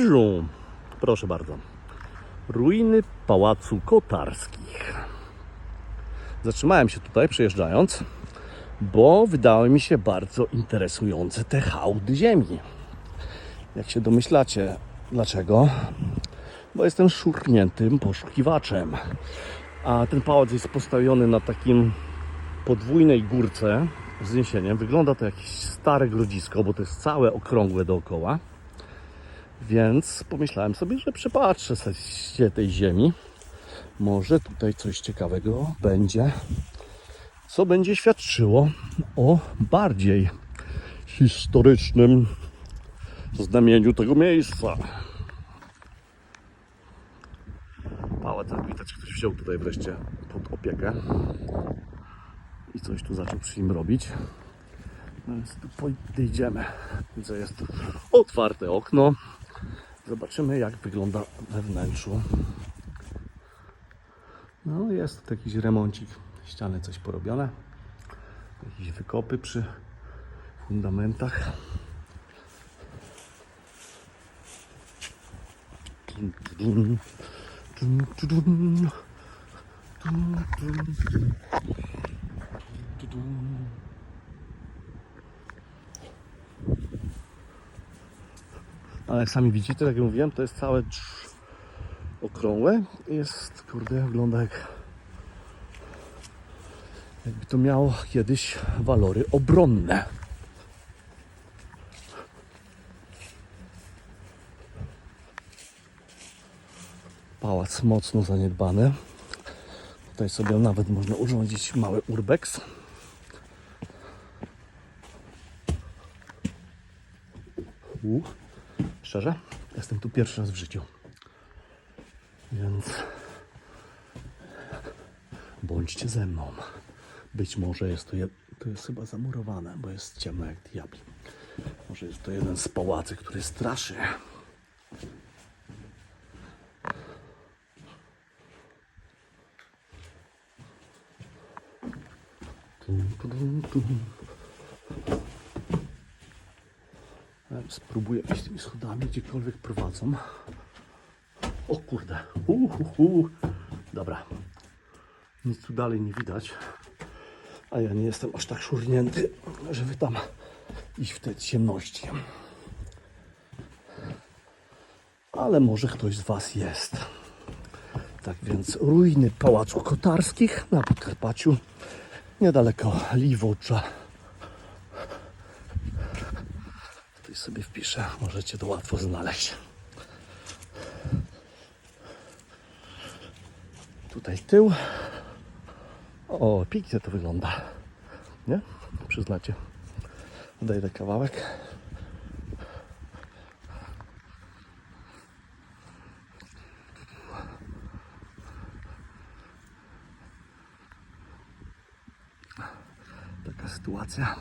Żum. Proszę bardzo. Ruiny Pałacu Kotarskich. Zatrzymałem się tutaj przejeżdżając, bo wydały mi się bardzo interesujące te hałdy ziemi. Jak się domyślacie, dlaczego? Bo jestem szurniętym poszukiwaczem. A ten pałac jest postawiony na takim podwójnej górce wzniesieniem. Wygląda to jakieś stare grodzisko, bo to jest całe okrągłe dookoła. Więc pomyślałem sobie, że przypatrzę się tej ziemi. Może tutaj coś ciekawego będzie, co będzie świadczyło o bardziej historycznym znamieniu tego miejsca. Pałac, jak widać, ktoś wziął tutaj wreszcie pod opiekę i coś tu zaczął przy nim robić. No więc tu podejdziemy. Widzę, jest otwarte okno. Zobaczymy, jak wygląda we wnętrzu. No, jest tu jakiś remoncik. Ściany coś porobione. Jakieś wykopy przy fundamentach. Dum, dum, dum, dum, dum, dum, dum, dum. Ale jak sami widzicie, tak jak mówiłem, to jest całe okrągłe. i Jest, kurde, wygląda jak jakby to miało kiedyś walory obronne. Pałac mocno zaniedbany. Tutaj sobie nawet można urządzić mały urbex. Szczerze, jestem tu pierwszy raz w życiu. Więc bądźcie ze mną. Być może jest to, jed... to jest chyba zamurowane, bo jest ciemno jak diabli. Może jest to jeden z pałacy, który straszy. Tum, tum, tum. Ja Spróbuję iść tymi schodami, gdziekolwiek prowadzą. O kurde. Uh, uh, uh. Dobra. Nic tu dalej nie widać. A ja nie jestem aż tak szurnięty, żeby tam iść w te ciemności. Ale może ktoś z Was jest. Tak więc ruiny Pałacu Kotarskich na Podkarpaciu, niedaleko Liwocza. Tutaj sobie wpiszę, możecie to łatwo znaleźć. Tutaj tył. O, pięknie to wygląda. Nie? Przyznacie. Odejdę kawałek. Taka sytuacja.